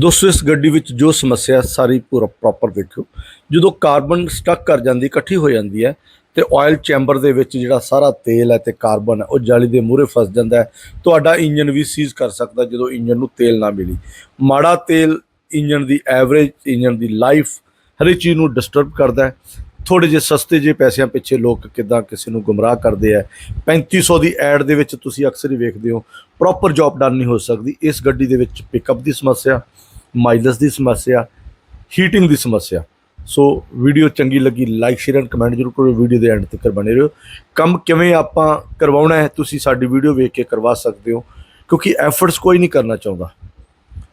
ਦੋਸਤੋ, ਇਸ ਗੱਡੀ ਵਿੱਚ ਜੋ ਸਮੱਸਿਆ ਸਾਰੀ ਪੂਰਾ ਪ੍ਰੋਪਰ ਵੇਖਿਓ ਜਦੋਂ ਕਾਰਬਨ ਸਟਕ ਕਰ ਜਾਂਦੀ, ਇਕੱਠੀ ਹੋ ਜਾਂਦੀ ਹੈ, ਤੇ ਆਇਲ ਚੈਂਬਰ ਦੇ ਵਿੱਚ ਜਿਹੜਾ ਸਾਰਾ ਤੇਲ ਹੈ ਤੇ ਕਾਰਬਨ ਹੈ, ਉਹ ਜਾਲੀ ਦੇ ਮੂਹਰੇ ਫਸ ਜਾਂਦਾ ਹੈ। ਤੁਹਾਡਾ ਇੰਜਨ ਵੀ ਸੀਜ਼ ਕਰ ਸਕਦਾ ਜਦੋਂ ਇੰਜਨ ਨੂੰ ਤੇਲ ਨਾ ਮਿਲੀ। ਮਾੜਾ ਤੇਲ ਇੰਜਨ ਦੀ ਐਵਰੇਜ ਇੰਜਨ ਦੀ ਲਾਈਫ ਹਰੇਕ ਚੀਜ਼ ਨੂੰ ਡਿਸਟਰਬ ਕਰਦਾ ਹੈ। ਥੋੜੇ ਜਿਹੇ ਸਸਤੇ ਜਿਹੇ ਪੈਸਿਆਂ ਪਿੱਛੇ ਲੋਕ ਕਿਦਾਂ ਕਿਸੇ ਨੂੰ ਗੁੰਮਰਾਹ ਕਰਦੇ ਆ 3500 ਦੀ ਐਡ ਦੇ ਵਿੱਚ ਤੁਸੀਂ ਅਕਸਰ ਹੀ ਵੇਖਦੇ ਹੋ ਪ੍ਰੋਪਰ ਜੌਬ ਡਨ ਨਹੀਂ ਹੋ ਸਕਦੀ। ਇਸ ਗੱਡੀ ਦੇ ਵਿੱਚ ਪਿਕਅਪ ਦੀ ਸਮੱਸਿਆ ਮਾਈਲੇਜ ਦੀ ਸਮੱਸਿਆ ਹੀਟਿੰਗ ਦੀ ਸਮੱਸਿਆ। ਸੋ ਵੀਡੀਓ ਚੰਗੀ ਲੱਗੀ ਲਾਈਕ ਸ਼ੇਅਰ ਐਂਡ ਕਮੈਂਟ ਜ਼ਰੂਰ ਕਰੋ। ਵੀਡੀਓ ਦੇ ਐਂਡ ਤੱਕ ਬਣੇ ਰਹੋ। ਕੰਮ ਕਿਵੇਂ ਆਪਾਂ ਕਰਵਾਉਣਾ ਹੈ, ਤੁਸੀਂ ਸਾਡੀ ਵੀਡੀਓ ਵੇਖ ਕੇ ਕਰਵਾ ਸਕਦੇ ਹੋ, ਕਿਉਂਕਿ ਐਫਰਟਸ ਕੋਈ ਨਹੀਂ ਕਰਨਾ ਚਾਹੁੰਦਾ।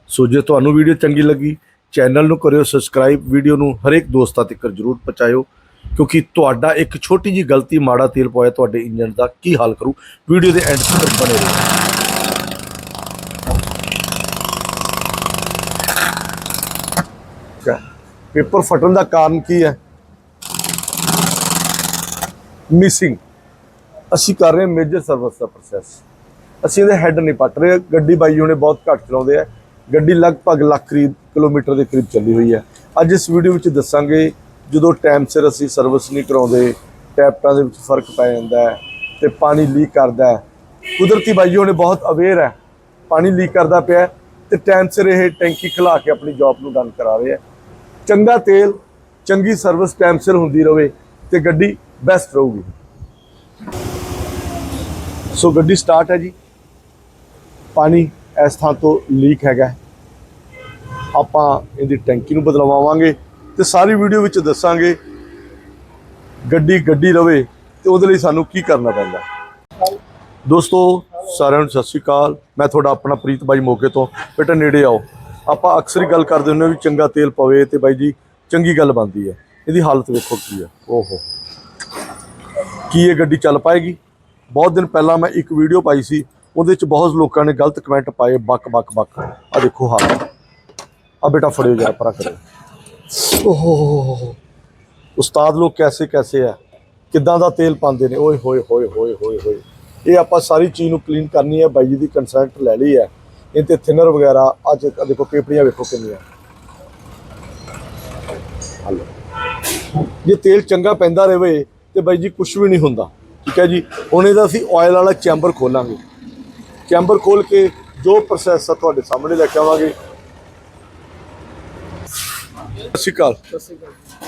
ਸੋ ਜੇ ਤੁਹਾਨੂੰ ਵੀਡੀਓ ਚੰਗੀ ਲੱਗੀ ਚੈਨਲ ਨੂੰ ਕਰਿਓ ਸਬਸਕ੍ਰਾਈਬ ਵੀਡੀਓ ਨੂੰ ਹਰੇਕ ਦੋਸਤਾਂ ਤੱਕ ਜਰੂਰ ਪਹੁੰਚਾਇਓ, ਕਿਉਂਕਿ ਤੁਹਾਡਾ ਇੱਕ ਛੋਟੀ ਜੀ ਗਲਤੀ, ਮਾੜਾ ਤੇਲ ਪਾਇਆ ਤੁਹਾਡੇ ਇੰਜਨ ਦਾ ਕੀ ਹਾਲ ਕਰੂ। ਵੀਡੀਓ ਦੇ ਐਂਡ ਤੱਕ ਬਣੇ ਰਹੋ। ਪੇਪਰ ਫਟਣ ਦਾ ਕਾਰਨ ਕੀ ਹੈ? ਮਿਸਿੰਗ ਅਸੀਂ ਕਰ ਰਹੇ ਮੇਜਰ ਸਰਵਿਸ ਦਾ ਪ੍ਰੋਸੈਸ ਅਸੀਂ ਇਹਦੇ ਹੈੱਡ ਨਹੀਂ ਪੱਟ ਰਹੇ। ਗੱਡੀ ਬਾਈ ਉਹਨੇ ਬਹੁਤ ਘੱਟ ਚਲਾਉਂਦੇ ਆ। ਗੱਡੀ ਲਗਭਗ ਲੱਖ ਕਰੀਬ, ਕਿਲੋਮੀਟਰ ਦੇ ਕਰੀਬ ਚੱਲੀ ਹੋਈ ਹੈ। ਅੱਜ ਇਸ ਵੀਡੀਓ ਵਿੱਚ ਦੱਸਾਂਗੇ, ਜਦੋਂ ਟਾਈਮ ਸਿਰ ਅਸੀਂ ਸਰਵਿਸ ਨਹੀਂ ਕਰਾਉਂਦੇ, ਟੈਪਾਂ ਦੇ ਵਿੱਚ ਫ਼ਰਕ ਪੈ ਜਾਂਦਾ ਹੈ ਤੇ ਪਾਣੀ ਲੀਕ ਕਰਦਾ ਹੈ। ਕੁਦਰਤੀ ਬਾਈ ਹੁਣੇ ਬਹੁਤ ਅਵੇਅਰ ਹੈ। ਪਾਣੀ ਲੀਕ ਕਰਦਾ ਪਿਆ ਹੈ ਤੇ ਟਾਈਮ ਸਿਰ ਇਹ ਟੈਂਕੀ ਖਿਲਾ ਕੇ ਆਪਣੀ ਜੌਬ ਨੂੰ ਡਨ ਕਰਾ ਰਹੇ ਹੈ। ਚੰਗਾ ਤੇਲ, ਚੰਗੀ ਸਰਵਿਸ ਟਾਈਮ ਸਿਰ ਹੁੰਦੀ ਰਹੇ ਤੇ ਗੱਡੀ ਬੈਸਟ ਰਹੂਗੀ। ਸੋ ਗੱਡੀ ਸਟਾਰਟ ਹੈ ਜੀ। ਪਾਣੀ ਇਸ ਥਾਂ ਤੋਂ ਲੀਕ ਹੈਗਾ। ਆਪਾਂ ਇਹਦੀ ਟੈਂਕੀ ਨੂੰ ਬਦਲਵਾਵਾਂਗੇ ਤੇ ਸਾਰੀ ਵੀਡੀਓ ਵਿੱਚ ਦੱਸਾਂਗੇ ਗੱਡੀ ਗੱਡੀ ਰਵੇ ਤੇ ਉਹਦੇ ਲਈ ਸਾਨੂੰ ਕੀ ਕਰਨਾ ਪੈਂਦਾ। ਦੋਸਤੋ, ਸਾਰਿਆਂ ਨੂੰ ਸਤਿ ਸ਼੍ਰੀ ਅਕਾਲ। ਮੈਂ ਤੁਹਾਡਾ ਆਪਣਾ ਪ੍ਰੀਤ ਬਾਈ ਮੋਗੇ ਤੋਂ। ਬੇਟਾ ਨੇੜੇ ਆਓ। ਆਪਾਂ ਅਕਸਰ ਹੀ ਗੱਲ ਕਰਦੇ ਹੁੰਦੇ ਹਾਂ ਵੀ ਚੰਗਾ ਤੇਲ ਪਵੇ ਤੇ ਬਾਈ ਜੀ ਚੰਗੀ ਗੱਲ ਬਣਦੀ ਹੈ। ਇਹਦੀ ਹਾਲਤ ਵੇਖੋ ਕੀ ਹੈ। ਓਹੋ। ਕੀ ਇਹ ਗੱਡੀ ਚੱਲ ਪਾਏਗੀ? ਬਹੁਤ ਦਿਨ ਪਹਿਲਾਂ ਮੈਂ ਇੱਕ ਵੀਡੀਓ ਪਾਈ ਸੀ, ਉਹਦੇ ਵਿੱਚ ਬਹੁਤ ਲੋਕਾਂ ਨੇ ਗਲਤ ਕਮੈਂਟ ਪਾਏ, ਬੱਕ ਬੱਕ ਬੱਕ। ਆ ਦੇਖੋ ਹਾਲ। ਆ ਬੇਟਾ ਫੜਿਓ ਜਰਾ ਪਰਾ ਕਰੋ ਓਹੋ ਉਸਤਾਦ ਲੋਕ ਕੈਸੇ ਕੈਸੇ ਆ? ਕਿੱਦਾਂ ਦਾ ਤੇਲ ਪਾਉਂਦੇ ਨੇ? ਓਏ ਹੋਏ ਹੋਏ ਹੋਏ ਹੋਏ ਹੋਏ। ਇਹ ਆਪਾਂ ਸਾਰੀ ਚੀਜ਼ ਨੂੰ ਕਲੀਨ ਕਰਨੀ ਹੈ, ਬਾਈ ਜੀ ਦੀ ਕੰਸੈਂਟ ਲੈ ਲਈ ਹੈ। ਇਹ ਤੇ ਥਿਨਰ ਵਗੈਰਾ, ਅੱਜ ਦੇਖੋ ਪੇਪੜੀਆਂ ਵੇਖੋ ਕਿੰਨੀਆਂ। ਹਲੋ। ਜੇ ਤੇਲ ਚੰਗਾ ਪੈਂਦਾ ਰਹੇ ਤੇ ਬਾਈ ਜੀ ਕੁਝ ਵੀ ਨਹੀਂ ਹੁੰਦਾ, ਠੀਕ ਹੈ ਜੀ? ਹੁਣ ਇਹਦਾ ਅਸੀਂ ਆਇਲ ਵਾਲਾ ਚੈਂਬਰ ਖੋਲਾਂਗੇ। ਚੈਂਬਰ ਖੋਲ ਕੇ ਜੋ ਪ੍ਰੋਸੈਸ ਆ ਤੁਹਾਡੇ ਸਾਹਮਣੇ ਲੈ ਕੇ ਆਵਾਂਗੇ। ਸਤਿ ਸ਼੍ਰੀ ਅਕਾਲ।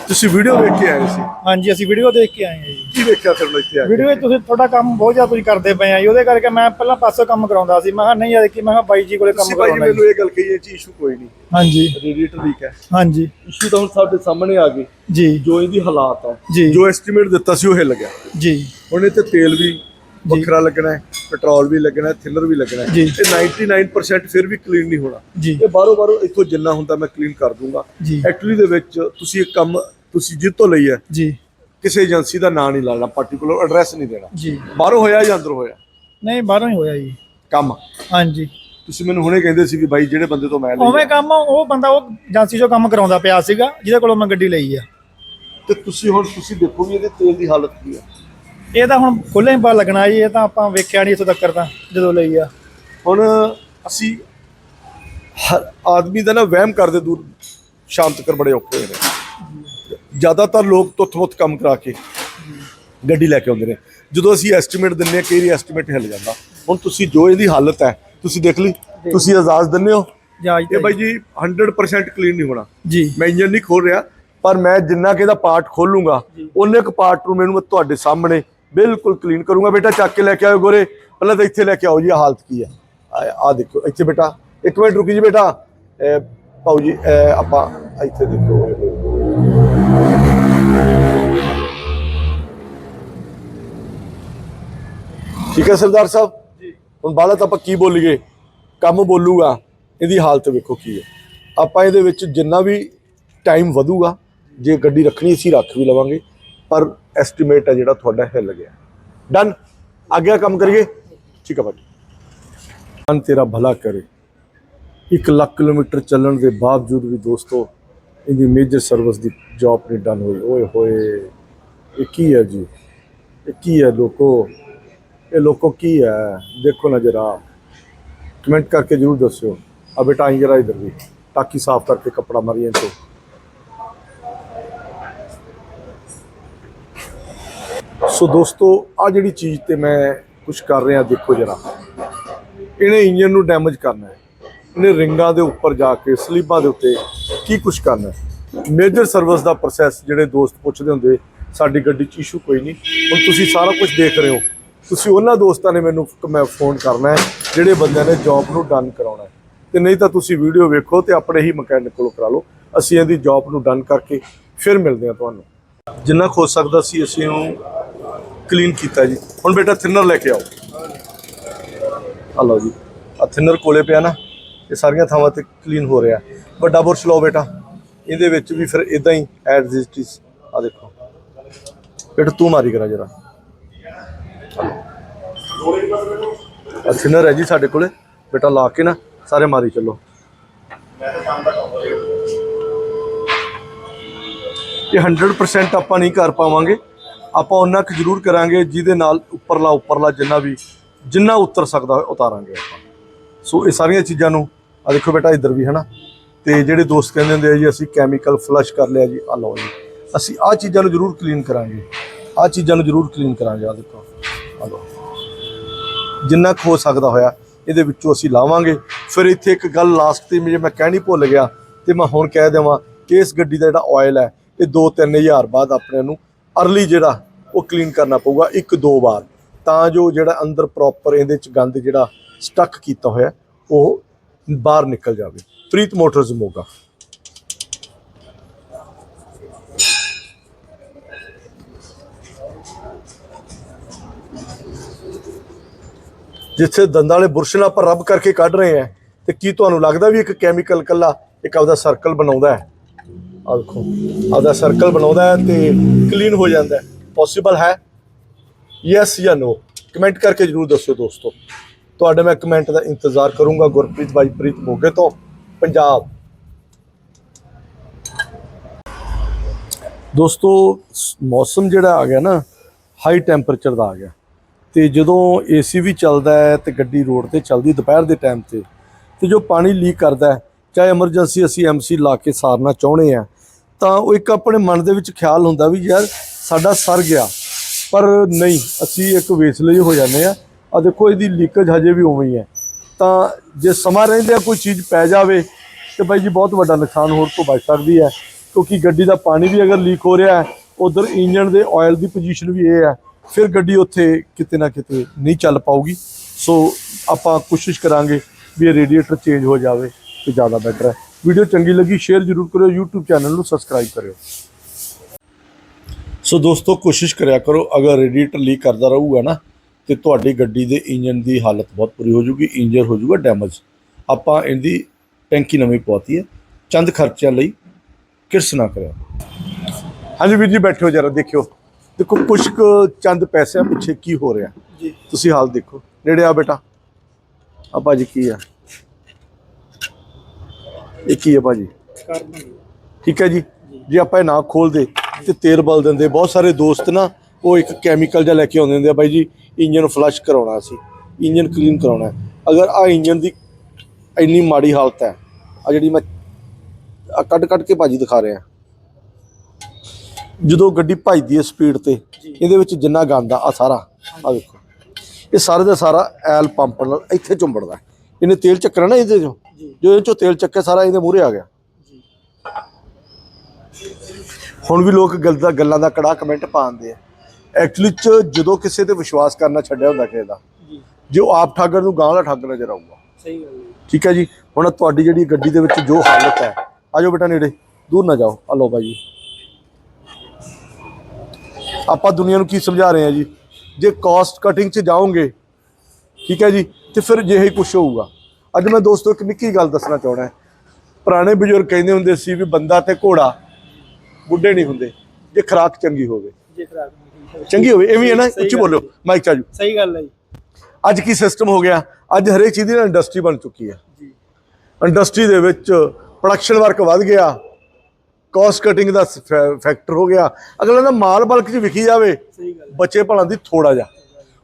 ਤੁਸੀਂ ਵੀਡੀਓ ਵੇਖ ਕੇ ਆਏ ਸੀ? ਹਾਂਜੀ ਅਸੀਂ ਵੀਡੀਓ ਦੇਖ ਕੇ ਆਏ ਹਾਂ ਜੀ। ਕੀ ਵੇਖਿਆ ਫਿਰ ਇੱਥੇ ਆ ਕੇ? ਵੀਡੀਓ ਵਿੱਚ ਤੁਸੀਂ ਤੁਹਾਡਾ ਕੰਮ ਬਹੁਤ ਜ਼ਿਆਦਾ ਕੁਝ ਕਰਦੇ ਪਏ ਆ ਜੀ। ਉਹਦੇ ਕਰਕੇ ਮੈਂ ਪਹਿਲਾਂ ਪਾਸੋਂ ਕੰਮ ਕਰਾਉਂਦਾ ਸੀ। ਮੈਂ ਕਿਹਾ ਨਹੀਂ ਯਾਰ ਕਿ ਮੈਂ ਕਿਹਾ ਬਾਈ ਜੀ ਕੋਲੇ ਕੰਮ ਤੁਸੀਂ ਭਾਈ ਕਰਾਉਣਾ ਮੈਨੂੰ ਜੀ। ਇਹ ਗੱਲ ਕਹੀ ਹੈ ਜੀ ਇਸ਼ੂ ਕੋਈ ਨਹੀਂ। ਹਾਂਜੀ। ਰੇਡੀਏਟਰ ਲੀਕ ਹੈ। ਹਾਂਜੀ। ਇਸ਼ੂ ਤਾਂ ਹੁਣ ਸਾਡੇ ਸਾਹਮਣੇ ਆ ਗਏ ਜੀ। ਜੋ ਇਹਦੀ ਹਾਲਾਤ ਹੈ ਜੀ। ਜੋ ਐਸਟੀਮੇਟ ਦਿੱਤਾ ਸੀ ਉਹ ਹਿੱਲ ਗਿਆ। ਜੀ। ਹੁਣ ਇਹ ਤੇ ਤੇਲ ਵੀ ਵੱਖਰਾ ਲੱਗਣਾ ਹੈ ਪੈਟਰੋਲ ਵੀ ਲੱਗਣਾ ਹੈ ਥਿਨਰ ਵੀ ਲੱਗਣਾ ਹੈ। ਇਹ 99% ਫਿਰ ਵੀ ਕਲੀਨ ਨਹੀਂ ਹੋਣਾ। ਇਹ ਬਾਹਰੋਂ ਬਾਹਰੋਂ ਇੱਥੋਂ ਜਿੰਨਾ ਹੁੰਦਾ ਮੈਂ ਕਲੀਨ ਕਰ ਦੂੰਗਾ। ਐਕਚੁਅਲੀ ਦੇ ਵਿੱਚ ਤੁਸੀਂ ਇਹ ਕੰਮ ਤੁਸੀਂ ਜਿੱਤੋਂ ਲਈ ਹੈ ਜੀ। ਕਿਸੇ ਏਜੰਸੀ ਦਾ ਨਾਂ ਨਹੀਂ ਲਾਣਾ ਪਾਰਟਿਕੂਲਰ ਐਡਰੈਸ ਨਹੀਂ ਦੇਣਾ। ਜੀ। ਬਾਹਰੋਂ ਹੋਇਆ ਜਾਂ ਅੰਦਰ ਹੋਇਆ? ਨਹੀਂ ਬਾਹਰੋਂ ਹੀ ਹੋਇਆ ਜੀ। ਕੰਮ? ਹਾਂਜੀ। ਤੁਸੀਂ ਮੈਨੂੰ ਹੁਣੇ ਕਹਿੰਦੇ ਸੀ ਕਿ ਬਾਈ ਜਿਹੜੇ ਬੰਦੇ ਤੋਂ ਮੈਂ ਲਈ ਉਵੇਂ ਕੰਮ ਉਹ ਬੰਦਾ ਉਹ ਏਜੰਸੀ 'ਚੋਂ ਕੰਮ ਕਰਾਉਂਦਾ ਪਿਆ ਸੀਗਾ ਜਿਹਦੇ ਕੋਲੋਂ ਮੈਂ ਗੱਡੀ ਲਈ ਆ। ਤੇ ਤੁਸੀਂ ਹੁਣ ਤੁਸੀਂ ਦੇਖੋ ਵੀ ਇਹਦੇ ਤੇਲ ਦੀ ਹਾਲਤ ਕੀ ਹੈ। ਇਹ ਤਾਂ ਹੁਣ ਖੁੱਲੇ ਹੀ ਪਾ ਲੱਗਣਾ ਜੀ ਇਹ ਤਾਂ ਆਪਾਂ ਵੇਖਿਆ ਨਹੀਂ ਇੱਥੋਂ ਤੱਕ ਤਾਂ ਜਦੋਂ ਲਈ ਆ। ਹੁਣ ਅਸੀਂ ਹਰ ਆਦਮੀ ਦਾ ਨਾ ਵਹਿਮ ਕਰਦੇ ਦੂਰ ਸ਼ਾਮ ਤੱਕ ਬੜੇ ਔਖੇ ਨੇ। ਜ਼ਿਆਦਾਤਰ ਲੋਕ ਤੁੱਥ-ਮੁੱਥ ਕੰਮ ਕਰਾ ਕੇ ਗੱਡੀ ਲੈ ਕੇ ਆਉਂਦੇ ਨੇ। ਜਦੋਂ ਅਸੀਂ ਐਸਟੀਮੇਟ ਦਿੰਨੇ ਆ ਕਈ ਐਸਟੀਮੇਟ ਹਿੱਲ ਜਾਂਦਾ। ਹੁਣ ਤੁਸੀਂ ਜੋ ਇਹਦੀ ਹਾਲਤ ਹੈ ਤੁਸੀਂ ਦੇਖ ਲਈ ਤੁਸੀਂ ਇਜਾਜ਼ਤ ਦਿੰਦੇ ਹੋ ਜਾਂ ਇਹ ਬਾਈ ਜੀ 100% ਕਲੀਨ ਨਹੀਂ ਹੋਣਾ। ਜੀ। ਮੈਂ ਇੰਜਨ ਨਹੀਂ ਖੋਲ ਰਿਹਾ ਪਰ ਮੈਂ ਜਿੰਨਾ ਕਿ ਇਹਦਾ ਪਾਰਟ ਖੋਲੂੰਗਾ ਉਹਨੇ ਕੁ ਪਾਰਟ ਨੂੰ ਮੈਨੂੰ ਤੁਹਾਡੇ ਸਾਹਮਣੇ ਬਿਲਕੁਲ ਕਲੀਨ ਕਰੂੰਗਾ ਬੇਟਾ ਚੱਕ ਕੇ ਲੈ ਕੇ ਆਓ ਗੋਰੇ। ਪਹਿਲਾਂ ਤਾਂ ਇੱਥੇ ਲੈ ਕੇ ਆਓ ਜੀ ਹਾਲਤ ਕੀ ਹੈ? ਆ ਦੇਖੋ ਇੱਥੇ ਬੇਟਾ ਇੱਕ ਮਿੰਟ ਰੁਕੀ ਜੀ ਬੇਟਾ। ਭਾਊ ਜੀ ਆਪਾਂ ਇੱਥੇ ਦੇਖੋ। ਠੀਕ ਹੈ ਸਰਦਾਰ ਸਾਹਿਬ? ਜੀ। ਹੁਣ ਬਾਲਾ ਤਾਂ ਆਪਾਂ ਕੀ ਬੋਲੀਏ? ਕੰਮ ਬੋਲੂਗਾ। ਇਹਦੀ ਹਾਲਤ ਵੇਖੋ ਕੀ ਹੈ। ਆਪਾਂ ਇਹਦੇ ਵਿੱਚ ਜਿੰਨਾ ਵੀ ਟਾਈਮ ਵਧੂਗਾ ਜੇ ਗੱਡੀ ਰੱਖਣੀ ਅਸੀਂ ਰੱਖ ਵੀ ਲਵਾਂਗੇ। ਪਰ ਐਸਟੀਮੇਟ ਹੈ ਜਿਹੜਾ ਤੁਹਾਡਾ ਹਿੱਲ ਗਿਆ। ਡਨ ਅੱਗੇ ਕੰਮ ਕਰੀਏ। ਠੀਕ ਹੈ ਭਾਜੀ। ਮਨ ਤੇਰਾ ਭਲਾ ਕਰੇ। 1 ਲੱਖ ਕਿਲੋਮੀਟਰ ਚੱਲਣ ਦੇ ਬਾਵਜੂਦ ਵੀ ਦੋਸਤੋ, ਇਹਦੀ ਮੇਜਰ ਸਰਵਿਸ ਦੀ ਜੌਬ ਨਹੀਂ ਡਨ ਹੋਈ। ਓਏ ਹੋਏ, ਇਹ ਕੀ ਹੈ ਜੀ? ਇਹ ਕੀ ਹੈ ਲੋਕੋ? ਇਹ ਲੋਕੋ ਕੀ ਹੈ? ਦੇਖੋ ਨਾ ਜਰਾ ਕਮੈਂਟ ਕਰਕੇ ਜਰੂਰ ਦੱਸਿਓ। ਆ ਬੇਟਾ ਆਈ ਜਰਾ ਇਧਰ ਵੀ ਟਾਕੀ ਸਾਫ਼ ਕਰਕੇ ਕੱਪੜਾ ਮਾਰੀਏ ਤੋਂ ਸੋ ਦੋਸਤੋ, ਆ ਜਿਹੜੀ ਚੀਜ਼ ਤੇ ਮੈਂ ਕੁਝ ਕਰ ਰਿਹਾ, ਦੇਖੋ ਜਰਾ। ਇਹਨੇ ਇੰਜਨ ਨੂੰ ਡੈਮੇਜ ਕਰਨਾ ਹੈ। ਇਹਨੇ ਰਿੰਗਾਂ ਦੇ ਉੱਪਰ ਜਾ ਕੇ, ਸਲੀਬਾਂ ਦੇ ਉੱਤੇ ਕੀ ਕੁਝ ਕਰਨਾ ਹੈ? ਮੇਜਰ ਸਰਵਿਸ ਦਾ ਪ੍ਰੋਸੈਸ ਜਿਹੜੇ ਦੋਸਤ ਪੁੱਛਦੇ ਹੁੰਦੇ, ਸਾਡੀ ਗੱਡੀ 'ਚ ਇਸ਼ੂ ਕੋਈ ਨਹੀਂ। ਹੁਣ ਤੁਸੀਂ ਸਾਰਾ ਕੁਝ ਦੇਖ ਰਹੇ ਹੋ। ਤੁਸੀਂ ਉਹਨਾਂ ਦੋਸਤਾਂ ਨੇ ਮੈਨੂੰ ਮੈਂ ਫੋਨ ਕਰਨਾ ਹੈ, ਜਿਹੜੇ ਬੰਦਿਆਂ ਨੇ ਜੌਬ ਨੂੰ ਡਨ ਕਰਾਉਣਾ ਹੈ। ਤੇ ਨਹੀਂ ਤਾਂ ਤੁਸੀਂ ਵੀਡੀਓ ਵੇਖੋ ਤੇ ਆਪਣੇ ਹੀ ਮਕੈਨਿਕ ਕੋਲੋਂ ਕਰਾ ਲਓ। ਅਸੀਂ ਇਹਦੀ ਜੌਬ ਨੂੰ ਡਨ ਕਰਕੇ ਫਿਰ ਮਿਲਦੇ ਹਾਂ ਤੁਹਾਨੂੰ। ਜਿੰਨਾ ਕੁ ਹੋ ਸਕਦਾ ਸੀ ਅਸੀਂ ਇਹਨੂੰ ਕਲੀਨ ਕੀਤਾ ਜੀ। ਹੁਣ ਬੇਟਾ ਥਿਨਰ ਲੈ ਕੇ ਆਓ। ਆ ਲਓ ਜੀ। ਆ ਥਿਨਰ ਕੋਲੇ ਪਿਆ ਨਾ, ਇਹ ਸਾਰੀਆਂ ਥਾਵਾਂ ਤੇ ਕਲੀਨ ਹੋ ਰਿਹਾ। ਵੱਡਾ ਬੁਰਸ਼ ਲਓ ਬੇਟਾ। ਇਹਦੇ ਵਿੱਚ ਵੀ ਫਿਰ ਇਦਾਂ ਹੀ ਐਡ ਇਟ ਆ ਦੇਖੋ। ਬੇਟਾ ਤੂੰ ਮਾਰੀ ਕਰਾ ਜਰਾ। ਆ ਥਿਨਰ ਹੈ ਜੀ ਸਾਡੇ ਕੋਲੇ। ਬੇਟਾ ਲਾ ਕੇ ਨਾ ਸਾਰੇ ਮਾਰੀ ਚੱਲੋ। ਇਹ 100% ਆਪਾਂ ਨਹੀਂ ਕਰ ਪਾਵਾਂਗੇ। ਆਪਾਂ ਉਹਨਾਂ ਕੁ ਜ਼ਰੂਰ ਕਰਾਂਗੇ ਜਿਹਦੇ ਨਾਲ ਉੱਪਰਲਾ ਉੱਪਰਲਾ ਜਿੰਨਾ ਵੀ, ਜਿੰਨਾ ਉਤਰ ਸਕਦਾ ਹੋਏ ਉਤਾਰਾਂਗੇ ਆਪਾਂ। ਸੋ ਇਹ ਸਾਰੀਆਂ ਚੀਜ਼ਾਂ ਨੂੰ ਆ ਦੇਖੋ ਬੇਟਾ ਇੱਧਰ ਵੀ, ਹਨਾ? ਤੇ ਜਿਹੜੇ ਦੋਸਤ ਕਹਿੰਦੇ ਹੁੰਦੇ ਆ ਜੀ, ਅਸੀਂ ਕੈਮੀਕਲ ਫਲਸ਼ ਕਰ ਲਿਆ ਜੀ ਆ ਲਓ ਜੀ। ਅਸੀਂ ਆ ਚੀਜ਼ਾਂ ਨੂੰ ਜ਼ਰੂਰ ਕਲੀਨ ਕਰਾਂਗੇ। ਆ ਚੀਜ਼ਾਂ ਨੂੰ ਜ਼ਰੂਰ ਕਲੀਨ ਕਰਾਂਗੇ ਆ ਦੇਖੋ। ਆ ਲਓ। ਜਿੰਨਾ ਕੁ ਹੋ ਸਕਦਾ ਹੋਇਆ, ਇਹਦੇ ਵਿੱਚੋਂ ਅਸੀਂ ਲਾਵਾਂਗੇ। ਫਿਰ ਇੱਥੇ ਇੱਕ ਗੱਲ ਲਾਸਟ ਤੇ ਮੇਰੇ ਮੈਂ ਕਹਿਣੀ ਭੁੱਲ ਗਿਆ, ਤੇ ਮੈਂ ਹੁਣ ਕਹਿ ਦੇਵਾਂ ਕਿ ਇਸ ਗੱਡੀ ਦਾ ਜਿਹੜਾ ਆਇਲ ਹੈ, ਇਹ 2-3000 ਬਾਅਦ ਆਪਣੇ ਨੂੰ ਅਰਲੀ ਜਿਹੜਾ ਉਹ ਕਲੀਨ ਕਰਨਾ ਪਊਗਾ ਇੱਕ ਦੋ ਵਾਰ। ਤਾਂ ਜੋ ਜਿਹੜਾ ਅੰਦਰ ਪ੍ਰੋਪਰ ਇਹਦੇ ਚ ਗੰਦ ਜਿਹੜਾ ਸਟਕ ਕੀਤਾ ਹੋਇਆ, ਉਹ ਬਾਹਰ ਨਿਕਲ ਜਾਵੇ। ਪ੍ਰੀਤ ਮੋਟਰਸ ਮੋਗਾ। ਜਿੱਥੇ ਦੰਦਾਂ ਵਾਲੇ ਬੁਰਸ਼ ਨਾਲ ਆਪਾਂ ਰੱਬ ਕਰਕੇ ਕੱਢ ਰਹੇ ਆ, ਤੇ ਕੀ ਤੁਹਾਨੂੰ ਲੱਗਦਾ ਵੀ ਇੱਕ ਕੈਮੀਕਲ ਕੱਲਾ ਇੱਕ ਆਪਦਾ ਸਰਕਲ ਬਣਾਉਂਦਾ ਹੈ? ਆ ਦੇਖੋ ਆਪਦਾ ਸਰਕਲ ਬਣਾਉਂਦਾ ਹੈ ਤੇ ਕਲੀਨ ਹੋ ਜਾਂਦਾ ਹੈ। ਪੋਸੀਬਲ ਹੈ? ਯੈਸ ਜਾਂ ਨੋ ਕਮੈਂਟ ਕਰਕੇ ਜਰੂਰ ਦੱਸਿਓ ਦੋਸਤੋ। ਤੁਹਾਡੇ ਮੈਂ ਕਮੈਂਟ ਦਾ ਇੰਤਜ਼ਾਰ ਕਰੂੰਗਾ ਗੁਰਪ੍ਰੀਤ ਬਾਈ ਪ੍ਰੀਤ ਮੋਗੇ ਤੋਂ। ਪੰਜਾਬ। ਦੋਸਤੋ, ਸ- ਮੌਸਮ ਜਿਹੜਾ ਆ ਗਿਆ ਨਾ ਹਾਈ ਟੈਂਪਰੇਚਰ ਦਾ ਆ ਗਿਆ। ਤੇ ਜਦੋਂ ਏਸੀ ਵੀ ਚੱਲਦਾ ਹੈ ਤੇ ਗੱਡੀ ਰੋਡ ਤੇ ਚੱਲਦੀ ਦੁਪਹਿਰ ਦੇ ਟਾਈਮ ਤੇ ਤੇ ਜੋ ਪਾਣੀ ਲੀਕ ਕਰਦਾ ਹੈ, ਚਾਹੇ ਐਮਰਜੈਂਸੀ ਅਸੀਂ ਐਮਸੀ ਲਾ ਕੇ ਸਾਰਨਾ ਚਾਹੁੰਦੇ ਆ ਤਾਂ ਉਹ ਇੱਕ ਆਪਣੇ ਮਨ ਦੇ ਵਿੱਚ ਖਿਆਲ ਹੁੰਦਾ ਵੀ ਯਾਰ ਸਾਡਾ ਸਰ ਗਿਆ। ਪਰ ਨਹੀਂ, ਅਸੀਂ ਇੱਕ ਵੇਸਲੇ ਹੀ ਹੋ ਜਾਂਦੇ ਆ ਆ ਦੇਖੋ, ਇਹਦੀ ਲੀਕੇਜ ਹਜੇ ਵੀ ਉਵੇਂ ਹੀ ਹੈ। ਤਾਂ ਜੇ ਸਮਾਂ ਰਹਿੰਦਿਆਂ ਕੋਈ ਚੀਜ਼ ਪੈ ਜਾਵੇ, ਤੇ ਬਾਈ ਜੀ ਬਹੁਤ ਵੱਡਾ ਨੁਕਸਾਨ ਹੋਰ ਤੋਂ ਬਚ ਸਕਦੀ ਹੈ। ਕਿਉਂਕਿ ਗੱਡੀ ਦਾ ਪਾਣੀ ਵੀ ਅਗਰ ਲੀਕ ਹੋ ਰਿਹਾ ਹੈ, ਉਧਰ ਇੰਜਨ ਦੇ ਆਇਲ ਦੀ ਪੋਜੀਸ਼ਨ ਵੀ ਇਹ ਹੈ, ਫਿਰ ਗੱਡੀ ਉੱਥੇ ਕਿਤੇ ਨਾ ਕਿਤੇ ਨਹੀਂ ਚੱਲ ਪਾਊਗੀ। ਸੋ ਆਪਾਂ ਕੋਸ਼ਿਸ਼ ਕਰਾਂਗੇ ਵੀ ਇਹ ਰੇਡੀਏਟਰ ਚੇਂਜ ਹੋ ਜਾਵੇ ਤੇ ਜ਼ਿਆਦਾ ਬੈਟਰ ਹੈ। ਵੀਡੀਓ ਚੰਗੀ ਲੱਗੀ ਸ਼ੇਅਰ ਜ਼ਰੂਰ ਕਰਿਓ YouTube ਚੈਨਲ ਨੂੰ ਸਬਸਕ੍ਰਾਈਬ ਕਰਿਓ। ਸੋ ਦੋਸਤੋ ਕੋਸ਼ਿਸ਼ ਕਰਿਆ ਕਰੋ ਅਗਰ ਰੇਡੀਏਟਰ ਲੀਕ ਕਰਦਾ ਰਹੂਗਾ ਨਾ ਤੇ ਤੁਹਾਡੀ ਗੱਡੀ ਦੇ ਇੰਜਨ ਦੀ ਹਾਲਤ ਬਹੁਤ ਬੁਰੀ ਹੋ ਜਾਊਗੀ ਇੰਜਰ ਹੋ ਜਾਊਗਾ ਡੈਮੇਜ ਆਪਾਂ ਇਹਦੀ ਟੈਂਕੀ ਨਵੀਂ ਪਵਾਤੀ ਹੈ ਚੰਦ ਖਰਚਿਆਂ ਲਈ ਕਿਰਸ ਨਾ ਕਰਿਓ। ਹਾਂਜੀ ਵੀਰ ਜੀ ਬੈਠੋ ਜਰਾ ਦੇਖਿਓ। ਦੇਖੋ ਕੁਛ ਚੰਦ ਪੈਸਿਆਂ ਪਿੱਛੇ ਕੀ ਹੋ ਰਿਹਾ। ਜੀ। ਤੁਸੀਂ ਹਾਲ ਦੇਖੋ। ਨੇੜੇ ਆ ਬੇਟਾ। ਆ ਭਾਜੀ ਕੀ ਆ? ਇਹ ਕੀ ਹੈ ਭਾਜੀ। ਕਾਰਬਨ ਠੀਕ ਹੈ ਜੀ? ਜੇ ਆਪਾਂ ਇਹ ਨਾ ਖੋਲਦੇ ਤੇ ਤੇਲ ਬਲ ਦਿੰਦੇ। ਬਹੁਤ ਸਾਰੇ ਦੋਸਤ ਨਾ ਉਹ ਇੱਕ ਕੈਮੀਕਲ ਜਿਹਾ ਲੈ ਕੇ ਆਉਂਦੇ ਹੁੰਦੇ ਆ ਬਾਈ ਜੀ, ਇੰਜਨ ਫਲਸ਼ ਕਰਾਉਣਾ ਸੀ ਇੰਜਨ ਕਲੀਨ ਕਰਾਉਣਾ। ਅਗਰ ਆ ਇੰਜਨ ਦੀ ਇੰਨੀ ਮਾੜੀ ਹਾਲਤ ਹੈ ਆ ਜਿਹੜੀ ਮੈਂ ਆ ਕੱਟ ਕੱਟ ਕੇ ਭਾਜੀ ਦਿਖਾ ਰਿਹਾ। ਜਦੋਂ ਗੱਡੀ ਭੱਜਦੀ ਹੈ ਸਪੀਡ ਤੇ, ਇਹਦੇ ਵਿੱਚ ਜਿੰਨਾ ਗੰਦ ਆ ਸਾਰਾ ਆ ਦੇਖੋ। ਇਹ ਸਾਰੇ ਦਾ ਸਾਰਾ ਐਲ ਪੰਪ ਨਾਲ ਇੱਥੇ ਚੁੰਬੜਦਾ ਇਹਨੇ ਤੇਲ ਚੱਕਣਾ ਨਾ ਇਹਦੇ ਚੋਂ। ਜੀ। ਇਹ ਚੋਂ ਤੇਲ ਚੱਕਿਆ ਸਾਰਾ ਇਹਦੇ ਮੂਹਰੇ ਆ ਗਿਆ। ਹੁਣ ਵੀ ਲੋਕ ਗੱਲ ਦਾ ਗੱਲਾਂ ਦਾ ਕੜਾ ਕਮੈਂਟ ਪਾਉਂਦੇ ਆ। ਐਕਚੁਅਲੀ ਚ ਜਦੋਂ ਕਿਸੇ ਤੇ ਵਿਸ਼ਵਾਸ ਕਰਨਾ ਛੱਡਿਆ ਹੁੰਦਾ ਕਿਸੇ ਦਾ ਜੀ। ਆਪ ਠੱਗਰ ਨੂੰ ਗਾਂ ਵਾਲਾ ਠੱਗ ਨਜ਼ਰ ਆਊਗਾ। ਸਹੀ ਗੱਲ ਠੀਕ ਹੈ ਜੀ? ਹੁਣ ਤੁਹਾਡੀ ਜਿਹੜੀ ਗੱਡੀ ਦੇ ਵਿੱਚ ਜੋ ਹਾਲਤ ਹੈ ਆਜੋ ਬੇਟਾ ਨੇੜੇ ਦੂਰ ਨਾ ਜਾਓ। ਆ ਲਓ ਬਾਈ ਆਪਾਂ ਦੁਨੀਆ ਨੂੰ ਕੀ ਸਮਝਾ ਰਹੇ ਹਾਂ ਜੀ? ਜੇ ਕਾਸਟ ਕਟਿੰਗ 'ਚ ਜਾਓਗੇ ਠੀਕ ਹੈ ਜੀ ਤੇ ਫਿਰ ਜਿਹੇ ਕੁਝ ਹੋਊਗਾ। ਅੱਜ ਮੈਂ ਦੋਸਤੋ ਇੱਕ ਨਿੱਕੀ ਗੱਲ ਦੱਸਣਾ ਚਾਹਣਾ ਹੈ। ਪੁਰਾਣੇ ਬਜ਼ੁਰਗ ਕਹਿੰਦੇ ਹੁੰਦੇ ਸੀ ਵੀ ਬੰਦਾ ਤੇ ਘੋੜਾ ਬੁੱਢੇ ਨਹੀਂ ਹੁੰਦੇ ਜੇ ਖਰਾਕ ਚੰਗੀ ਹੋਵੇ। ਜੀ ਨਹੀਂ ਚੰਗੀ ਹੋਵੇ। ਐਵੇਂ ਹੈ ਨਾ? ਉੱਚੀ ਬੋਲੋ। ਮਾਈਕ ਚਾਜੂ ਸਹੀ ਗੱਲ ਹੈ ਜੀ। ਅੱਜ ਕੀ ਸਿਸਟਮ ਹੋ ਗਿਆ? ਅੱਜ ਹਰੇਕ ਚੀਜ਼ ਦੀ ਇੰਡਸਟਰੀ ਬਣ ਚੁੱਕੀ ਹੈ। ਜੀ। ਇੰਡਸਟਰੀ ਦੇ ਵਿੱਚ ਪ੍ਰੋਡਕਸ਼ਨ ਵਰਕ ਵੱਧ ਗਿਆ। ਕਾਸਟ ਕਟਿੰਗ ਦਾ ਫੈਕਟਰ ਹੋ ਗਿਆ। ਅਗਲਾ ਨਾ ਮਾਲ ਬਲਕ 'ਚ ਵਿਖੀ ਜਾਵੇ ਬੱਚੇ ਭਲਾਂ ਦੀ ਥੋੜਾ ਜਿਹਾ।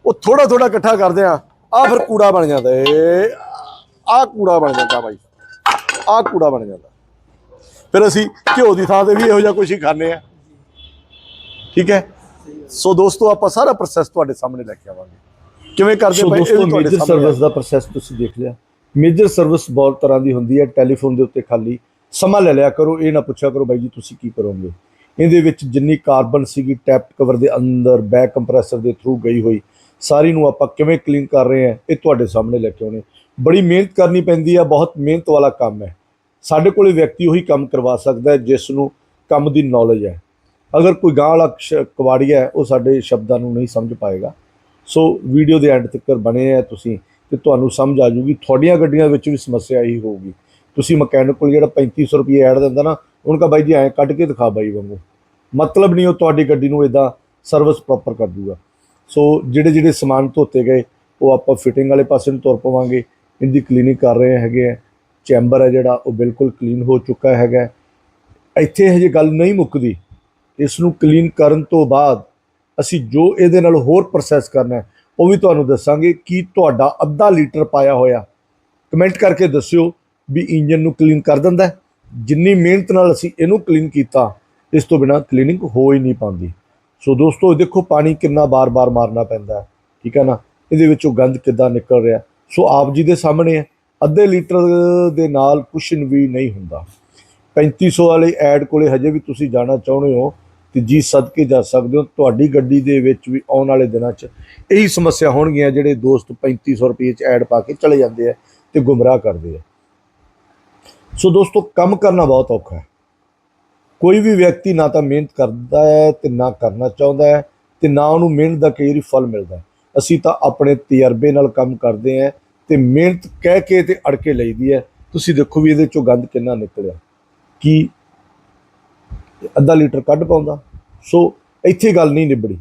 ਉਹ ਥੋੜਾ ਥੋੜਾ ਇਕੱਠਾ ਕਰਦੇ ਆ। ਆ ਫਿਰ ਕੂੜਾ ਬਣ ਜਾਂਦਾ ਏ। ਆ ਕੂੜਾ ਬਣ ਜਾਂਦਾ ਬਾਈ। ਆ ਕੂੜਾ ਬਣ ਜਾਂਦਾ। ਫਿਰ ਅਸੀਂ ਘਿਓ ਦੀ ਥਾਂ ਤੇ ਵੀ ਇਹੋ ਜਿਹਾ ਕੁਝ ਹੀ ਖਾਂਦੇ ਆ। ਠੀਕ ਹੈ? ਸੋ ਦੋਸਤੋ ਆਪਾਂ ਸਾਰਾ ਪ੍ਰੋਸੈਸ ਤੁਹਾਡੇ ਸਾਹਮਣੇ ਲੈ ਕੇ ਆਵਾਂਗੇ। ਕਿਵੇਂ ਕਰਦੇ ਭਾਈ? ਇਹ ਤੁਹਾਡੇ ਸਾਹਮਣੇ ਸਰਵਿਸ ਦਾ ਪ੍ਰੋਸੈਸ ਤੁਸੀਂ ਦੇਖ ਲਿਆ। ਮੇਜਰ ਸਰਵਿਸ ਬਹੁਤ ਤਰ੍ਹਾਂ ਦੀ ਹੁੰਦੀ ਹੈ। ਟੈਲੀਫੋਨ ਦੇ ਉੱਤੇ ਖਾਲੀ ਸਮਾਂ ਲੈ ਲਿਆ ਕਰੋ। ਇਹ ਨਾ ਪੁੱਛਿਆ ਕਰੋ ਬਾਈ ਜੀ ਤੁਸੀਂ ਕੀ ਕਰੋਗੇ? ਇਹਦੇ ਵਿੱਚ ਜਿੰਨੀ ਕਾਰਬਨ ਸੀਗੀ ਟੈਪ ਕਵਰ ਦੇ ਅੰਦਰ ਬੈਕ ਕੰਪਰੈਸਰ ਦੇ ਥਰੂ ਗਈ ਹੋਈ। ਸਾਰੀ ਨੂੰ ਆਪਾਂ ਕਿਵੇਂ ਕਲੀਨ ਕਰ ਰਹੇ ਹਾਂ, ਇਹ ਤੁਹਾਡੇ ਸਾਹਮਣੇ ਲੈ ਕੇ ਆਉਣੇ ਬੜੀ ਮਿਹਨਤ ਕਰਨੀ ਪੈਂਦੀ ਆ, ਬਹੁਤ ਮਿਹਨਤ ਵਾਲਾ ਕੰਮ ਹੈ। ਸਾਡੇ ਕੋਲੇ ਵਿਅਕਤੀ ਉਹੀ ਕੰਮ ਕਰਵਾ ਸਕਦਾ ਹੈ, ਜਿਸ ਨੂੰ ਕੰਮ ਦੀ ਨੌਲੇਜ ਹੈ। ਅਗਰ ਕੋਈ ਗਾਂ ਵਾਲਾ ਸ਼- ਹੈ, ਉਹ ਸਾਡੇ ਸ਼ਬਦਾਂ ਨੂੰ ਨਹੀਂ ਸਮਝ ਪਾਏਗਾ। ਸੋ ਵੀਡੀਓ ਦੇ ਐਂਡ ਤੱਕ ਬਣੇ ਆ ਤੁਸੀਂ, ਤੇ ਤੁਹਾਨੂੰ ਸਮਝ ਆ ਜੂਗੀ, ਤੁਹਾਡੀਆਂ ਗੱਡੀਆਂ ਵਿੱਚ ਵੀ ਸਮੱਸਿਆ ਇਹੀ ਹੋਊਗੀ। ਤੁਸੀਂ ਮਕੈਨਿਕ ਕੋਲ ਜਿਹੜਾ 3500 ਰੁਪਏ ਐਡ ਦਿੰਦਾ ਨਾ, ਉਹਨਾਂ ਕਾ ਬਾਈ ਜੀ, ਐਂ ਕੱਢ ਕੇ ਦਿਖਾ ਬਾਈ ਵਾਂਗੂ। ਮਤਲਬ ਨਹੀਂ ਉਹ ਤੁਹਾਡੀ ਗੱਡੀ ਨੂੰ ਇਦਾਂ ਸਰਵਿਸ ਪ੍ਰੋਪਰ ਕਰ ਦੂਗਾ। ਸੋ ਜਿਹੜੇ ਜਿਹੜੇ ਸਮਾਨ ਧੋਤੇ ਗਏ, ਉਹ ਆਪਾਂ ਫਿਟਿੰਗ ਵਾਲੇ ਪਾਸੇ ਨੂੰ ਤੁਰ ਪਵਾਂਗੇ। ਇਹਦੀ ਕਲੀਨਿੰਗ ਕਰ ਰਹੇ ਹੈਗੇ ਆ। ਚੈਂਬਰ ਹੈ ਜਿਹੜਾ, ਉਹ ਬਿਲਕੁਲ ਕਲੀਨ ਹੋ ਚੁੱਕਾ ਹੈਗਾ। ਇੱਥੇ ਹਜੇ ਗੱਲ ਨਹੀਂ ਮੁੱਕਦੀ, ਇਸ ਨੂੰ ਕਲੀਨ ਕਰਨ ਤੋਂ ਬਾਅਦ ਅਸੀਂ ਜੋ ਇਹਦੇ ਨਾਲ ਹੋਰ ਪ੍ਰੋਸੈਸ ਕਰਨਾ ਹੈ, ਉਹ ਵੀ ਤੁਹਾਨੂੰ ਦੱਸਾਂਗੇ ਕੀ ਤੁਹਾਡਾ ਅੱਧਾ ਲੀਟਰ ਪਾਇਆ ਹੋਇਆ। ਕਮੈਂਟ ਕਰਕੇ ਦੱਸਿਓ ਵੀ ਇੰਜਨ ਨੂੰ ਕਲੀਨ ਕਰ ਦਿੰਦਾ ਜਿੰਨੀ ਮਿਹਨਤ ਨਾਲ ਅਸੀਂ ਇਹਨੂੰ ਕਲੀਨ ਕੀਤਾ, ਇਸ ਤੋਂ ਬਿਨਾ ਕਲੀਨਿੰਗ ਹੋ ਹੀ ਨਹੀਂ ਪਾਉਂਦੀ। ਸੋ ਦੋਸਤੋ, ਇਹ ਦੇਖੋ ਪਾਣੀ ਕਿੰਨਾ ਬਾਰ-ਬਾਰ ਮਾਰਨਾ ਪੈਂਦਾ ਹੈ, ਠੀਕ ਹੈ ਨਾ? ਇਹਦੇ ਵਿੱਚੋਂ ਗੰਦ ਕਿੱਦਾਂ ਨਿਕਲ ਰਿਹਾ? ਸੋ ਆਪ ਜੀ ਦੇ ਸਾਹਮਣੇ ਹੈ, ਅੱਧੇ ਲੀਟਰ ਦੇ ਨਾਲ ਕੁਛ ਵੀ ਨਹੀਂ ਹੁੰਦਾ। 3500 ਵਾਲੇ ਐਡ ਕੋਲੇ ਹਜੇ ਵੀ ਤੁਸੀਂ ਜਾਣਾ ਚਾਹੁੰਦੇ ਹੋ ਤੇ ਜੀ ਸਦਕੇ ਜਾ ਸਕਦੇ ਹੋ, ਤੁਹਾਡੀ ਗੱਡੀ ਦੇ ਵਿੱਚ ਵੀ ਆਉਣ ਵਾਲੇ ਦਿਨਾਂ 'ਚ ਇਹੀ ਸਮੱਸਿਆ ਹੋਣਗੀਆਂ ਜਿਹੜੇ ਦੋਸਤ 3500 ਰੁਪਏ 'ਚ ਐਡ ਪਾ ਕੇ ਚਲੇ ਜਾਂਦੇ ਆ ਤੇ ਗੁੰਮਰਾਹ ਕਰਦੇ ਆ। ਸੋ ਦੋਸਤੋ, ਕੰਮ ਕਰਨਾ ਬਹੁਤ ਔਖਾ ਹੈ। ਕੋਈ ਵੀ ਵਿਅਕਤੀ ਨਾ ਤਾਂ ਮਿਹਨਤ ਕਰਦਾ ਹੈ ਤੇ ਨਾ ਕਰਨਾ ਚਾਹੁੰਦਾ ਹੈ ਤੇ ਨਾ ਉਹਨੂੰ ਮਿਹਨਤ ਦਾ ਕਈ ਵਾਰੀ ਫਲ ਮਿਲਦਾ ਹੈ। ਅਸੀਂ ਤਾਂ ਆਪਣੇ ਤਜਰਬੇ ਨਾਲ ਕੰਮ ਕਰਦੇ ਹਾਂ ਤੇ ਮਿਹਨਤ ਕਹਿ ਕੇ ਤੇ ਅੜਕੇ ਲਈਦੀ ਹੈ। ਤੁਸੀਂ ਦੇਖੋ ਵੀ ਇਹਦੇ ਚੋਂ ਗੰਦ ਕਿੰਨਾ ਨਿਕਲਿਆ। ਕੀ ਅੱਧਾ ਲੀਟਰ ਕੱਢ ਪਾਉਂਦਾ। ਸੋ ਇੱਥੇ ਗੱਲ ਨਹੀਂ ਨਿਬੜੀ।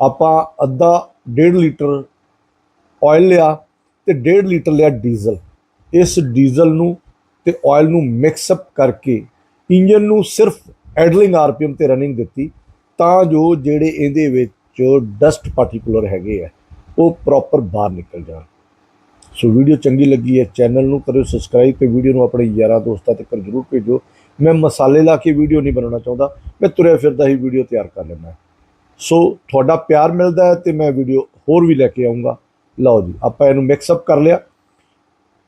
ਆਪਾਂ ਅੱਧਾ ਡੇਢ ਲੀਟਰ ਆਇਲ ਲਿਆ ਤੇ ਡੇਢ ਲੀਟਰ ਲਿਆ ਡੀਜ਼ਲ। ਇਸ ਡੀਜ਼ਲ ਨੂੰ ਤੇ ਆਇਲ ਨੂੰ ਮਿਕਸ ਅਪ ਕਰਕੇ ਇੰਜਨ ਨੂੰ ਸਿਰਫ ਐਡਲਿੰਗ ਆਰਪੀਐਮ ਤੇ ਰਨਿੰਗ ਦਿੱਤੀ, ਤਾਂ ਜੋ ਜਿਹੜੇ ਇਹਦੇ ਵਿੱਚ ਡਸਟ ਪਾਰਟੀਕੂਲਰ ਹੈਗੇ ਆ, ਉਹ ਪ੍ਰੋਪਰ ਬਾਹਰ ਨਿਕਲ ਜਾਣ। ਸੋ ਵੀਡੀਓ ਚੰਗੀ ਲੱਗੀ ਹੈ ਚੈਨਲ ਨੂੰ ਕਰਿਓ ਸਬਸਕ੍ਰਾਈਬ ਤੇ ਵੀਡੀਓ ਨੂੰ ਆਪਣੇ ਯਾਰਾਂ ਦੋਸਤਾਂ ਤੱਕ ਜ਼ਰੂਰ ਭੇਜੋ। ਮੈਂ ਮਸਾਲੇ ਲਾ ਕੇ ਵੀਡੀਓ ਨਹੀਂ ਬਣਾਉਣਾ ਚਾਹੁੰਦਾ, ਮੈਂ ਤੁਰਿਆ ਫਿਰਦਾ ਹੀ ਵੀਡੀਓ ਤਿਆਰ ਕਰ ਲੈਂਦਾ। ਸੋ ਤੁਹਾਡਾ ਪਿਆਰ ਮਿਲਦਾ ਹੈ ਤੇ ਮੈਂ ਵੀਡੀਓ ਹੋਰ ਵੀ ਲੈ ਕੇ ਆਉਂਗਾ ਲਓ ਜੀ, ਆਪਾਂ ਇਹਨੂੰ ਮਿਕਸ ਅਪ ਕਰ ਲਿਆ।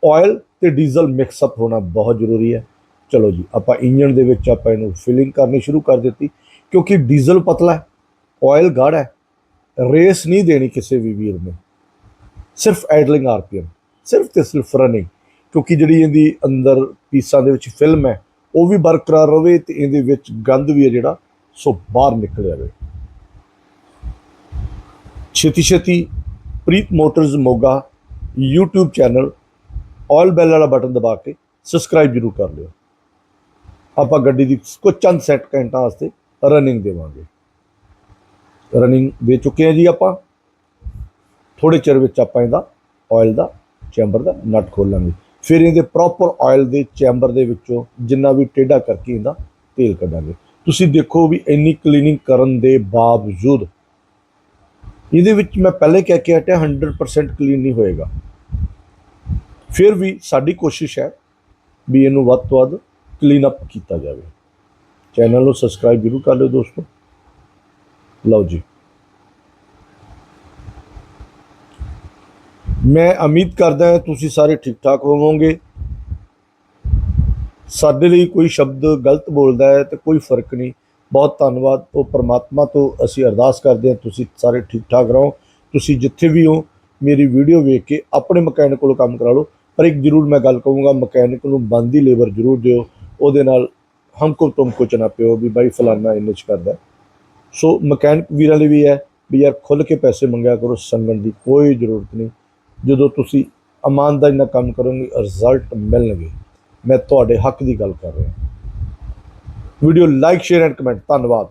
ਆਇਲ ਤੇ ਡੀਜ਼ਲ ਮਿਕਸ ਅਪ ਹੋਣਾ ਬਹੁਤ ਜ਼ਰੂਰੀ ਹੈ। ਚਲੋ ਜੀ, ਆਪਾਂ ਇੰਜਨ ਦੇ ਵਿੱਚ ਆਪਾਂ ਇਹਨੂੰ ਫਿਲਿੰਗ ਕਰਨੀ ਸ਼ੁਰੂ ਕਰ ਦਿੱਤੀ, ਕਿਉਂਕਿ ਡੀਜ਼ਲ ਪਤਲਾ ਹੈ ਆਇਲ ਗਾੜਾ ਹੈ ਰੇਸ ਨਹੀਂ ਦੇਣੀ ਕਿਸੇ ਵੀ ਵੀਰ ਨੂੰ। ਸਿਰਫ ਐਡਲਿੰਗ ਆਰਪੀਐਮ, ਸਿਰਫ ਤੇ ਸਿਰਫ ਰਨਿੰਗ ਕਿਉਂਕਿ ਜਿਹੜੀ ਇਹਦੀ ਅੰਦਰ ਪੀਸਾਂ ਦੇ ਵਿੱਚ ਫਿਲਮ ਹੈ, ਉਹ ਵੀ ਬਰਕਰਾਰ ਰਵੇ ਤੇ ਇਹਦੇ ਵਿੱਚ ਗੰਦ ਵੀ ਹੈ ਜਿਹੜਾ, ਸੋ ਬਾਹਰ ਨਿਕਲ ਜਾਵੇ ਛੇਤੀ ਛੇਤੀ Preet motors Moga YouTube channel ਆਲ ਬੈਲ ਵਾਲਾ ਬਟਨ ਦਬਾ ਕੇ ਸਬਸਕ੍ਰਾਈਬ ਜ਼ਰੂਰ ਕਰ ਲਿਓ। ਆਪਾਂ ਗੱਡੀ ਦੀ ਕੁਝ ਚੰਦ ਸੈਟ ਘੰਟਾ ਵਾਸਤੇ ਰਨਿੰਗ ਦੇਵਾਂਗੇ। ਰਨਿੰਗ ਦੇ ਚੁੱਕੇ ਹਾਂ ਜੀ ਆਪਾਂ। ਥੋੜੇ ਚਿਰ ਵਿੱਚ ਆਪਾਂ ਇਹਦਾ ਆਇਲ ਦਾ ਚੈਂਬਰ ਦਾ ਨਟ ਖੋਲਾਂਗੇ। ਫਿਰ ਇਹਦੇ ਪ੍ਰੋਪਰ ਆਇਲ ਦੇ ਚੈਂਬਰ ਦੇ ਵਿੱਚੋਂ ਜਿੰਨਾ ਵੀ ਟੇਢਾ ਕਰਕੇ ਇਹਦਾ ਤੇਲ ਕੱਢਾਂਗੇ। ਤੁਸੀਂ ਦੇਖੋ ਵੀ ਇੰਨੀ ਕਲੀਨਿੰਗ ਕਰਨ ਦੇ ਬਾਵਜੂਦ ਇਹਦੇ ਵਿੱਚ ਮੈਂ ਪਹਿਲੇ ਕਹਿ ਕੇ ਹਟਿਆ 100% ਕਲੀਨ ਨਹੀਂ ਹੋਏਗਾ। ਫਿਰ ਵੀ ਸਾਡੀ ਕੋਸ਼ਿਸ਼ ਹੈ ਵੀ ਇਹਨੂੰ ਵੱਧ ਤੋਂ ਵੱਧ ਕਲੀਨ ਅਪ ਕੀਤਾ ਜਾਵੇ। ਚੈਨਲ ਨੂੰ ਸਬਸਕ੍ਰਾਈਬ ਜ਼ਰੂਰ ਕਰ ਲਿਓ ਦੋਸਤੋ। ਲਓ ਜੀ। ਮੈਂ ਉਮੀਦ ਕਰਦਾ ਹਾਂ ਤੁਸੀਂ ਸਾਰੇ ਠੀਕ ਠਾਕ ਹੋਵੋਗੇ। ਸਾਡੇ ਲਈ ਕੋਈ ਸ਼ਬਦ ਗਲਤ ਬੋਲਦਾ ਹੈ ਤੇ ਕੋਈ ਫ਼ਰਕ ਨਹੀਂ। ਬਹੁਤ ਧੰਨਵਾਦ। ਉਹ ਪਰਮਾਤਮਾ ਤੋਂ ਅਸੀਂ ਅਰਦਾਸ ਕਰਦੇ ਹਾਂ ਤੁਸੀਂ ਸਾਰੇ ਠੀਕ ਠਾਕ ਰਹੋ। ਤੁਸੀਂ ਜਿੱਥੇ ਵੀ ਹੋ, ਮੇਰੀ ਵੀਡੀਓ ਵੇਖ ਕੇ ਆਪਣੇ ਮਕੈਨਿਕ ਕੋਲੋਂ ਕੰਮ ਕਰਾ ਲਓ। ਪਰ ਇੱਕ ਜ਼ਰੂਰ ਮੈਂ ਗੱਲ ਕਹੂੰਗਾ, ਮਕੈਨਿਕ ਨੂੰ ਬੰਦੀ ਲੇਬਰ ਜ਼ਰੂਰ ਦਿਓ। ਉਹਦੇ ਨਾਲ ਹਮਕੋ ਤੁਮਕੋ ਚ ਨਾ ਪਿਓ ਵੀ ਬਾਈ ਫਲਾਨਾ ਇੰਨੇ ਚ ਕਰਦਾ। ਸੋ ਮਕੈਨਿਕ ਵੀਰਾਂ ਲਈ ਵੀ ਹੈ ਵੀ ਯਾਰ ਖੁੱਲ ਕੇ ਪੈਸੇ ਮੰਗਿਆ ਕਰੋ, ਸੰਗਣ ਦੀ ਕੋਈ ਜ਼ਰੂਰਤ ਨਹੀਂ। ਜਦੋਂ ਤੁਸੀਂ ਇਮਾਨਦਾਰੀ ਨਾਲ ਕੰਮ ਕਰੋਗੇ ਰਿਜ਼ਲਟ ਮਿਲਣਗੇ। ਮੈਂ ਤੁਹਾਡੇ ਹੱਕ ਦੀ ਗੱਲ ਕਰ ਰਿਹਾ। Video like share and comment ਧੰਨਵਾਦ।